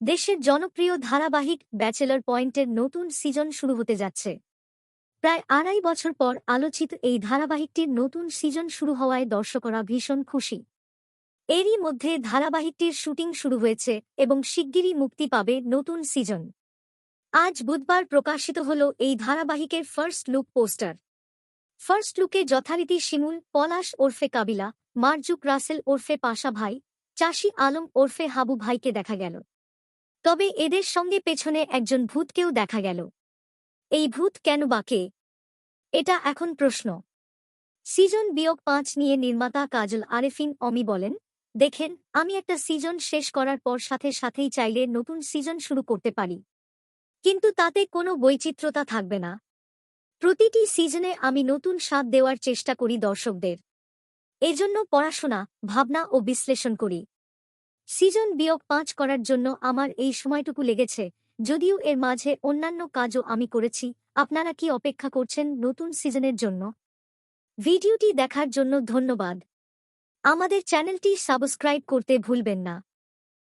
দেশের জনপ্রিয় ধারাবাহিক ব্যাচেলর পয়েন্টের নতুন সিজন শুরু হতে যাচ্ছে। প্রায় আড়াই বছর পর আলোচিত এই ধারাবাহিকটির নতুন সিজন শুরু হওয়ায় দর্শকরা ভীষণ খুশি। এরই মধ্যে ধারাবাহিকটির শুটিং শুরু হয়েছে এবং শিগগিরই মুক্তি পাবে নতুন সিজন। আজ বুধবার প্রকাশিত হল এই ধারাবাহিকের ফার্স্ট লুক পোস্টার। ফার্স্ট লুকে যথারীতি শিমুল, পলাশ ওরফে কাবিলা, মার্জুক রাসেল ওরফে পাশা ভাই, চাষি আলম ওরফে হাবু ভাইকে দেখা গেল। তবে এদের সঙ্গে পেছনে একজন ভূতকেও দেখা গেল। এই ভূত কেন বাকে এটা এখন প্রশ্ন। সিজন বিয়োগ পাঁচ নিয়ে নির্মাতা কাজল আরেফিন অমি বলেন, দেখেন, আমি একটা সিজন শেষ করার পর সাথে সাথেই চাইলে নতুন সিজন শুরু করতে পারি। কিন্তু তাতে কোনো বৈচিত্র্যতা থাকবে না। প্রতিটি সিজনে আমি নতুন স্বাদ দেওয়ার চেষ্টা করি দর্শকদের। এজন্য পড়াশোনা, ভাবনা ও বিশ্লেষণ করি। সিজন বিয়োগ পাঁচ করার জন্য আমার এই সময়টুকু লেগেছে। যদিও এর মাঝে অন্যান্য কাজও আমি করেছি। আপনারা কি অপেক্ষা করছেন নতুন সিজনের জন্য? ভিডিওটি দেখার জন্য ধন্যবাদ। আমাদের চ্যানেলটি সাবস্ক্রাইব করতে ভুলবেন না।